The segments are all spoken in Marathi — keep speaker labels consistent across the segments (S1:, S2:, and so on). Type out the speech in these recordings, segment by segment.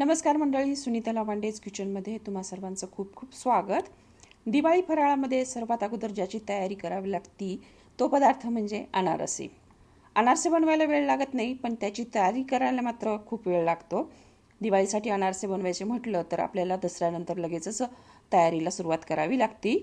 S1: नमस्कार मंडळी सुनीता लावांडेज किचनमध्ये तुम्हा सर्वांचं खूप खूप स्वागत. दिवाळी फराळामध्ये सर्वात अगोदर ज्याची तयारी करावी लागती तो पदार्थ म्हणजे अनारसे. अनारसे बनवायला वेळ लागत नाही पण त्याची तयारी करायला मात्र खूप वेळ लागतो. दिवाळीसाठी अनारसे बनवायचे म्हटलं तर आपल्याला दसऱ्यानंतर लगेचच तयारीला सुरुवात करावी लागती.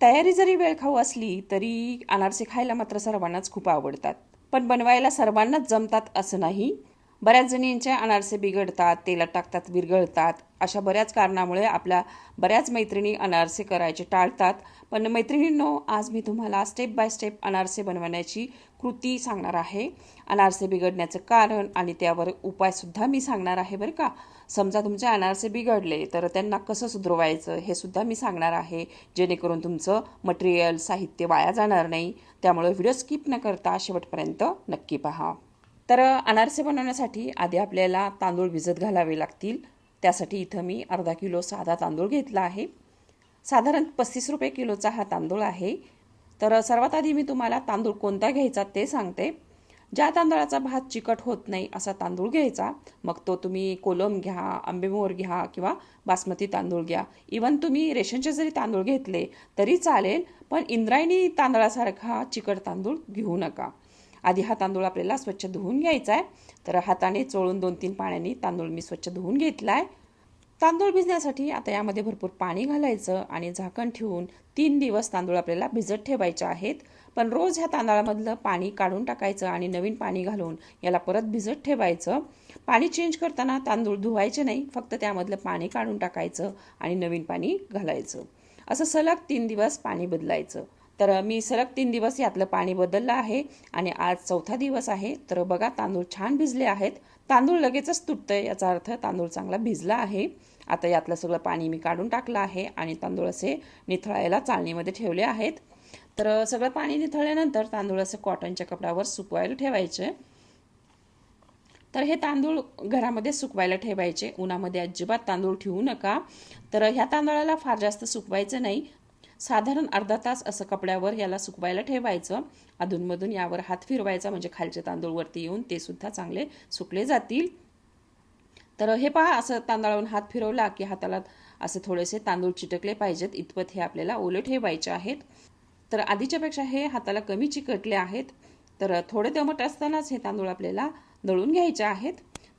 S1: तयारी जरी वेळ खाऊ असली तरी अनारसे खायला मात्र सर्वांनाच खूप आवडतात. पण बनवायला सर्वांनाच जमतात असं नाही. बऱ्याच जणींचे अनारसे बिघडतात तेलात टाकतात विरघळतात. अशा बऱ्याच कारणामुळे आपल्या बऱ्याच मैत्रिणी अनारसे करायचे टाळतात. पण मैत्रिणींनो आज मी तुम्हाला स्टेप बाय स्टेप अनारसे बनवण्याची कृती सांगणार आहे. अनारसे बिघडण्याचं कारण आणि त्यावर उपायसुद्धा मी सांगणार आहे बरं का. समजा तुमचे अनारसे बिघडले तर त्यांना कसं सुधरवायचं हे सुद्धा मी सांगणार आहे. जेणेकरून तुमचं मटेरियल साहित्य वाया जाणार नाही. त्यामुळे व्हिडिओ स्किप न करता शेवटपर्यंत नक्की पहा. तर अनारसे बनवण्यासाठी आधी आपल्याला तांदूळ भिजत घालावे लागतील. त्यासाठी इथं मी अर्धा किलो साधा तांदूळ घेतला आहे. साधारण पस्तीस रुपये किलोचा हा तांदूळ आहे. तर सर्वात आधी मी तुम्हाला तांदूळ कोणता घ्यायचा ते सांगते. ज्या तांदळाचा भात चिकट होत नाही असा तांदूळ घ्यायचा. मग तो तुम्ही कोलम घ्या आंबेमोहर घ्या किंवा बासमती तांदूळ घ्या. इवन तुम्ही रेशनचे जरी तांदूळ घेतले तरी चालेल पण इंद्रायणी तांदळासारखा चिकट तांदूळ घेऊ नका. आधी हा तांदूळ आपल्याला स्वच्छ धुवून घ्यायचा आहे तर हाताने चोळून दोन तीन पाण्याने तांदूळ मी स्वच्छ धुवून घेतला आहे तांदूळ भिजण्यासाठी आता यामध्ये भरपूर पाणी घालायचं आणि झाकण ठेवून तीन दिवस तांदूळ आपल्याला भिजत ठेवायचे आहेत. पण रोज ह्या तांदळामधलं पाणी काढून टाकायचं आणि नवीन पाणी घालून याला परत भिजत ठेवायचं. पाणी चेंज करताना तांदूळ धुवायचे नाही फक्त त्यामधलं पाणी काढून टाकायचं आणि नवीन पाणी घालायचं. असं सलग तीन दिवस पाणी बदलायचं. तर मी सलग तीन दिवस यातलं पाणी बदललं आहे आणि आज चौथा दिवस आहे. तर बघा तांदूळ छान भिजले आहेत. तांदूळ लगेचच तुटतंय याचा अर्थ तांदूळ चांगला भिजला आहे. आता यातलं सगळं पाणी मी काढून टाकलं आहे आणि तांदूळ असे निथळायला चाळणीमध्ये ठेवले आहेत. तर सगळं पाणी निथळल्यानंतर तांदूळ असं कॉटनच्या कपड्यावर सुकवायला ठेवायचे. तर हे तांदूळ घरामध्ये सुकवायला ठेवायचे. उन्हामध्ये अजिबात तांदूळ ठेवू नका. तर ह्या तांदळाला फार जास्त सुकवायचं नाही. साधारण अर्धा तास असं कपड्यावर याला सुकवायला ठेवायचं. अधूनमधून यावर हात फिरवायचा म्हणजे खालचे तांदूळ वरती येऊन ते सुद्धा चांगले सुकले जातील. तर हे पहा असं तांदळावरून हात फिरवला की हाताला असे थोडेसे तांदूळ चिटकले पाहिजेत. इतपत हे आपल्याला ओले ठेवायचे आहेत. तर आधीच्यापेक्षा हे हाताला कमी चिकटले आहेत. तर थोडे दमट असतानाच हे तांदूळ आपल्याला दळून घ्यायचे आहेत.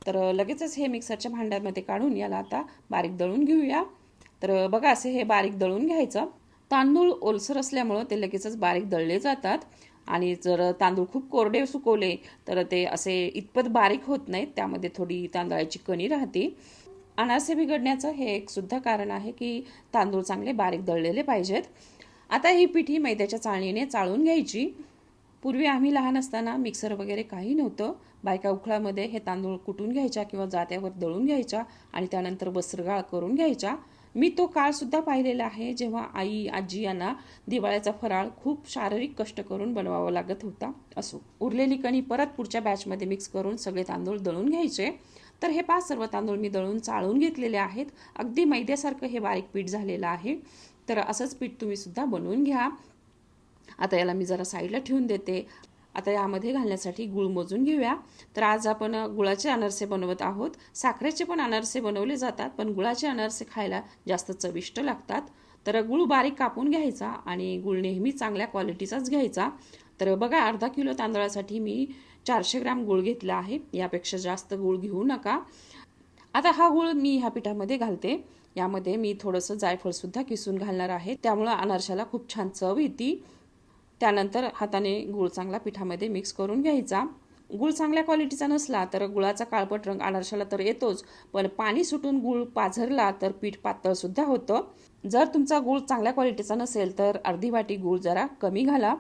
S1: तर लगेचच हे मिक्सरच्या भांड्यामध्ये काढून याला आता बारीक दळून घेऊया. तर बघा असे हे बारीक दळून घ्यायचं. तांदूळ ओलसर असल्यामुळं ते लगेचच बारीक दळले जातात. आणि जर तांदूळ खूप कोरडे सुकवले तर ते असे इतपत बारीक होत नाहीत. त्यामध्ये थोडी तांदळाची कणी राहते. अनारसे बिघडण्याचं हे एक सुद्धा कारण आहे की तांदूळ चांगले बारीक दळलेले पाहिजेत. आता ही पिठी मैद्याच्या चाळणीने चाळून घ्यायची. पूर्वी आम्ही लहान असताना मिक्सर वगैरे काही नव्हतं. बायका उखळामध्ये हे तांदूळ कुटून घ्यायच्या किंवा जात्यावर दळून घ्यायच्या आणि त्यानंतर वस्त्रगाळ करून घ्यायच्या. मी तो काळ सुद्धा पाहिलेला आहे जेव्हा आई आजी यांना दिवाळ्याचा फराळ खूप शारीरिक कष्ट करून बनवावा लागत होता. असो उरलेली कणी परत पुढच्या बॅचमध्ये मिक्स करून सगळे तांदूळ दळून घ्यायचे. तर हे पाच सर्व तांदूळ मी दळून चाळून घेतलेले आहेत. अगदी मैद्यासारखं हे बारीक पीठ झालेलं आहे. तर असंच पीठ तुम्ही सुद्धा बनवून घ्या. आता याला मी जरा साईडला ठेवून देते. आता यामध्ये घालण्यासाठी गुळ मोजून घेऊया. तर आज आपण गुळाचे अनारसे बनवत आहोत. साखरेचे पण अनारसे बनवले जातात पण गुळाचे अनारसे खायला जास्त चविष्ट लागतात. तर गुळ बारीक कापून घ्यायचा आणि गुळ नेहमी चांगल्या क्वालिटीचाच घ्यायचा. तर बघा अर्धा किलो तांदळासाठी मी चारशे ग्राम गुळ घेतला आहे. यापेक्षा जास्त गुळ घेऊ नका. आता हा गुळ मी ह्या पिठामध्ये घालते. यामध्ये मी थोडंसं जायफळसुद्धा किसून घालणार आहे. त्यामुळं अनारशाला खूप छान चव येते. त्यानंतर हाताने गूळ चांगला पिठामध्ये मिक्स करून घ्यायचा. गूळ चांगल्या क्वालिटीचा नसला तर गुळाचा काळपट रंग अनारशाला तर येतोच पण पाणी सुटून गूळ पाझरला तर पीठ पातळसुद्धा होतं. जर तुमचा गूळ चांगल्या क्वालिटीचा नसेल तर अर्धी वाटी गूळ जरा कमी घाला.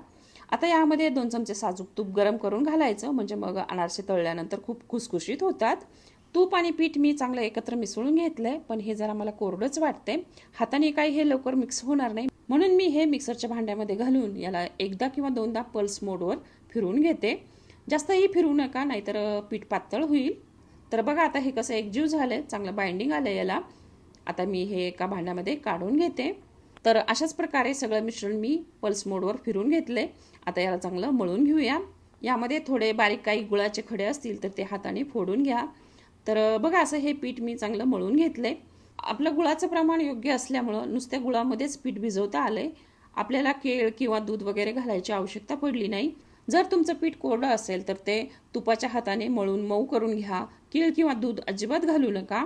S1: आता यामध्ये दोन चमचे साजूक तूप गरम करून घालायचं म्हणजे मग अनारसे तळल्यानंतर खूप खुसखुशीत होतात. तूप आणि पीठ मी चांगलं एकत्र मिसळून घेतलंय पण हे जरा मला कोरडंच वाटते हाताने काही हे लवकर मिक्स होणार नाही. म्हणून मी हे मिक्सरच्या भांड्यामध्ये घालून याला एकदा किंवा दोनदा पल्स मोडवर फिरवून घेते. जास्तही फिरवू नका नाहीतर पीठ पातळ होईल. तर बघा आता हे कसं एकजीव झालं चांगलं बाइंडिंग आलं याला. आता मी हे एका भांड्यामध्ये काढून घेते. तर अशाच प्रकारे सगळं मिश्रण मी पल्स मोडवर फिरून घेतले आता याला चांगलं मळून घेऊया. यामध्ये थोडे बारीक काही गुळाचे खडे असतील तर ते हाताने फोडून घ्या. तर बघा असं हे पीठ मी चांगलं मळून घेतलंय. आपलं गुळाचं प्रमाण योग्य असल्यामुळं नुसत्या गुळामध्येच पीठ भिजवता आलंय. आपल्याला केळ किंवा दूध वगैरे घालायची आवश्यकता पडली नाही. जर तुमचं पीठ कोरडं असेल तर ते तुपाच्या हाताने मळून मऊ करून घ्या. केळ किंवा दूध अजिबात घालू नका.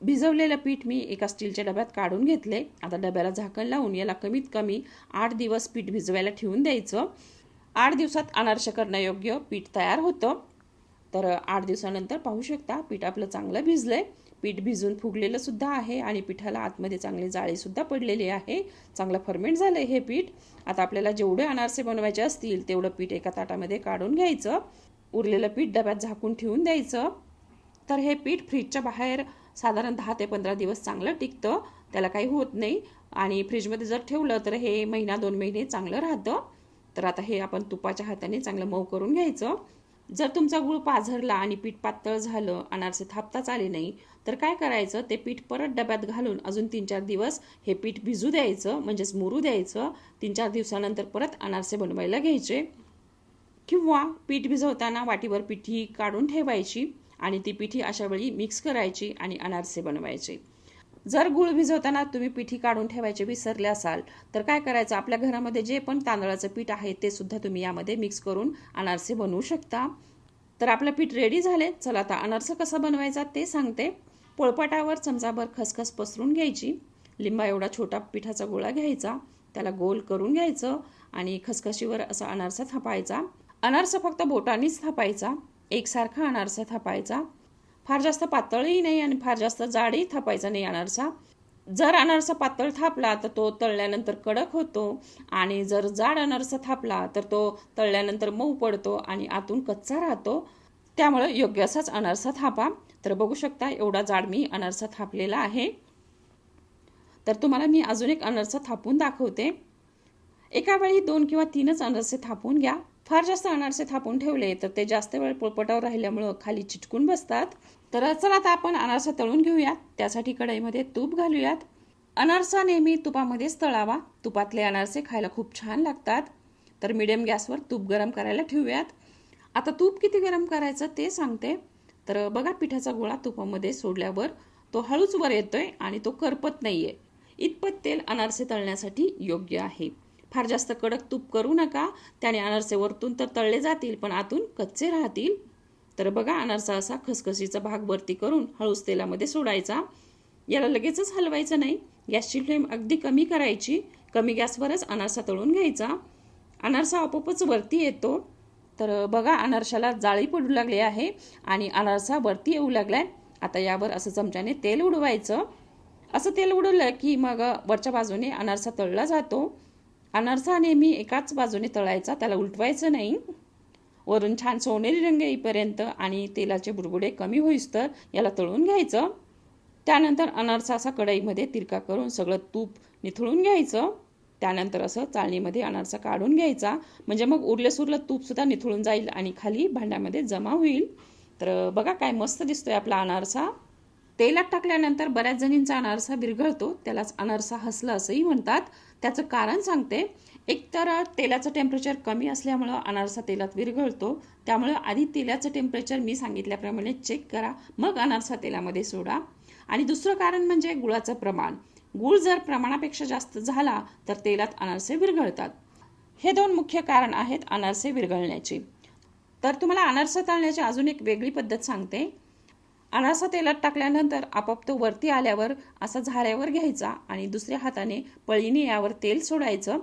S1: भिजवलेलं पीठ मी एका स्टीलच्या डब्यात काढून घेतले आता डब्याला झाकण लावून याला कमीत कमी आठ दिवस पीठ भिजवायला ठेवून द्यायचं. आठ दिवसात अनारसे करण्यायोग्य पीठ तयार होतं. तर आठ दिवसानंतर पाहू शकता पीठ आपलं चांगलं भिजलंय. पीठ भिजून फुगलेलं सुद्धा आहे आणि पिठाला आतमध्ये चांगली जाळी सुद्धा पडलेली आहे. चांगलं फर्मेंट झालंय हे पीठ. आता आपल्याला जेवढे अनारसे बनवायचे असतील तेवढं पीठ एका ताटामध्ये काढून घ्यायचं. उरलेलं पीठ डब्यात झाकून ठेवून द्यायचं. तर हे पीठ फ्रीजच्या बाहेर साधारण दहा ते पंधरा दिवस चांगलं टिकतं. त्याला काही होत नाही. आणि फ्रीजमध्ये जर ठेवलं तर हे महिना दोन महिने चांगलं राहतं. तर आता हे आपण तुपाच्या हाताने चांगलं मऊ करून घ्यायचं. जर तुमचा गुळ पाझरला आणि पीठ पातळ झालं अनारसे थापताच आले नाही तर काय करायचं? ते पीठ परत डब्यात घालून अजून तीन चार दिवस हे पीठ भिजू द्यायचं म्हणजेच मुरू द्यायचं. तीन चार दिवसानंतर परत अनारसे बनवायला घ्यायचे. किंवा पीठ भिजवताना वाटीवर पिठी काढून ठेवायची आणि ती पिठी अशा वेळी मिक्स करायची आणि अनारसे बनवायचे. जर गुळ भिजवताना तुम्ही पिठी काढून ठेवायचे विसरले असाल तर काय करायचं? आपल्या घरामध्ये जे पण तांदळाचं पीठ आहे ते सुद्धा तुम्ही यामध्ये मिक्स करून अनारसे बनवू शकता. तर आपलं पीठ रेडी झाले. चला आता अनारसं कसं बनवायचा ते सांगते. पोळपाटावर चमचाभर खसखस पसरून घ्यायची. लिंबा एवढा छोटा पिठाचा गोळा घ्यायचा. त्याला गोल करून घ्यायचं आणि खसखशीवर असा अनारसा थापायचा. अनारसा फक्त बोटांनीच थापायचा. एकसारखा अनारसा थापायचा. फार जास्त पातळही नाही आणि फार जास्त जाडही थापायचा नाही अनारसा. जर अनारसा पातळ थापला तर तो तळल्यानंतर कडक होतो आणि जर जाड अनारसा थापला तर तो तळल्यानंतर मऊ पडतो आणि आतून कच्चा राहतो. त्यामुळं योग्य असाच अनारसा थापा. तर बघू शकता एवढा जाड मी अनारसा थापलेला आहे. तर तुम्हाला मी अजून एक अनारसा थापून दाखवते. एका वेळी दोन किंवा तीनच अनारसे थापून घ्या. फार जास्त अनारसे थापून ठेवले तर ते जास्त वेळ पोळपटावर राहिल्यामुळं खाली चिटकून बसतात. तर चला आता आपण अनारसा तळून घेऊयात. त्यासाठी कढईमध्ये तूप घालूयात. अनारसा नेहमी तुपामध्येच तळावा. तुपातले अनारसे खायला खूप छान लागतात. तर मिडियम गॅसवर तूप गरम करायला ठेवूयात. आता तूप किती गरम करायचं ते सांगते. तर बघा पिठाचा गोळा तुपामध्ये सोडल्यावर तो हळूच वर येतोय आणि तो करपत नाहीये. इतपत तेल अनारसे तळण्यासाठी योग्य आहे. फार जास्त कडक तूप करू नका. त्याने अनारसे वरतून तर तळले जातील पण आतून कच्चे राहतील. तर बघा अनारसा असा खसखसीचा भाग वरती करून हळूस तेलामध्ये सोडायचा. याला लगेचच हलवायचं नाही. गॅसची फ्लेम अगदी कमी करायची. कमी गॅसवरच अनारसा तळून घ्यायचा. अनारसा आपोआपच वरती येतो. तर बघा अनारशाला जाळी पडू लागली आहे आणि अनारसा वरती येऊ लागलाय. आता यावर असं चमच्याने तेल उडवायचं. असं तेल उडवलं की मग वरच्या बाजूने अनारसा तळला जातो. अनारसा नेहमी एकाच बाजूने तळायचा त्याला उलटवायचं नाही. वरून छान सोनेरी रंग येईपर्यंत आणि तेलाचे बुडबुडे कमी होईस तर याला तळून घ्यायचं. त्यानंतर अनारसा असा कढईमध्ये तिरका करून सगळं तूप निथळून घ्यायचं. त्यानंतर असं चाळणीमध्ये अनारसा काढून घ्यायचा. म्हणजे मग उरलं सुरलं तूपसुद्धा निथळून जाईल आणि खाली भांड्यामध्ये जमा होईल. तर बघा काय मस्त दिसतोय आपला अनारसा. तेलात टाकल्यानंतर बऱ्याच जणींचा अनारसा विरघळतो त्यालाच अनारसा हसला असंही म्हणतात. त्याचं कारण सांगते एकतर तेलाचं टेम्परेचर कमी असल्यामुळं अनारसा तेलात विरघळतो त्यामुळं आधी तेलाचं टेम्परेचर मी सांगितल्याप्रमाणे चेक करा मग अनारसा तेलामध्ये सोडा. आणि दुसरं कारण म्हणजे गुळाचं प्रमाण. गुळ जर प्रमाणापेक्षा जास्त झाला तर तेलात अनारसे विरघळतात. हे दोन मुख्य कारण आहेत अनारसे विरघळण्याची. तर तुम्हाला अनारसा तळण्याची अजून एक वेगळी पद्धत सांगते. अनारसा तेलात टाकल्यानंतर आपोआप तो वरती आल्यावर असा झाऱ्यावर घ्यायचा आणि दुसऱ्या हाताने पळीने यावर तेल सोडायचं.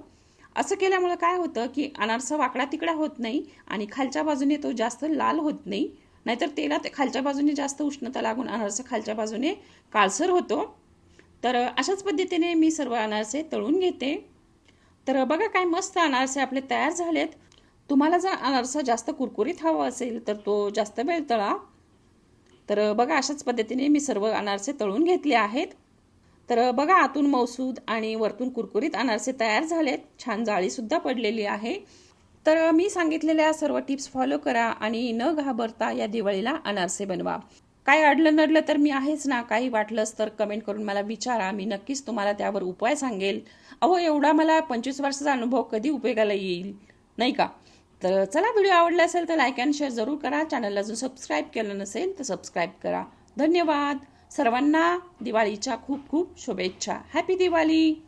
S1: असं केल्यामुळे काय होतं की अनारसा वाकडा तिकडा होत नाही आणि खालच्या बाजूने तो जास्त लाल होत नाही. नाहीतर तेलात खालच्या बाजूने जास्त उष्णता लागून अनारसा खालच्या बाजूने काळसर होतो. तर अशाच पद्धतीने मी सर्व अनारसे तळून घेते. तर बघा काय मस्त अनारसे आपले तयार झालेत. तुम्हाला जर अनारसा जास्त कुरकुरीत हवा असेल तर तो जास्त वेळ तळा. तर बघा अशाच पद्धतीने मी सर्व अनारसे तळून घेतले आहेत. तर बघा आतून मौसूद आणि वरतून कुरकुरीत अनारसे तयार झालेत. छान जाळीसुद्धा पडलेली आहे. तर मी सांगितलेल्या सर्व टिप्स फॉलो करा आणि न घाबरता या दिवाळीला अनारसे बनवा. काय अडलं नडलं तर मी आहेच ना? काही वाटलंच तर कमेंट करून मला विचारा. मी नक्कीच तुम्हाला त्यावर उपाय सांगेल. अहो एवढा मला पंचवीस वर्षाचा अनुभव कधी उपयोगाला येईल? नाही का? तर चला व्हिडिओ आवडला असेल तर लाईक अँड शेअर जरूर करा. चॅनलला अजून सबस्क्राईब केलं नसेल तर सबस्क्राईब करा. धन्यवाद. सर्वांना दिवाळीच्या खूप खूप शुभेच्छा. हॅपी दिवाळी